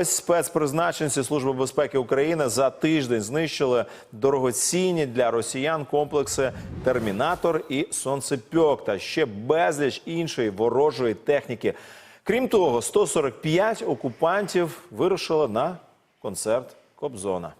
ось спецпризначенці Служби безпеки України за тиждень знищили дорогоцінні для росіян комплекси Термінатор і Сонцепьок та ще безліч іншої ворожої техніки. Крім того, 145 окупантів вирушили на концерт Кобзона.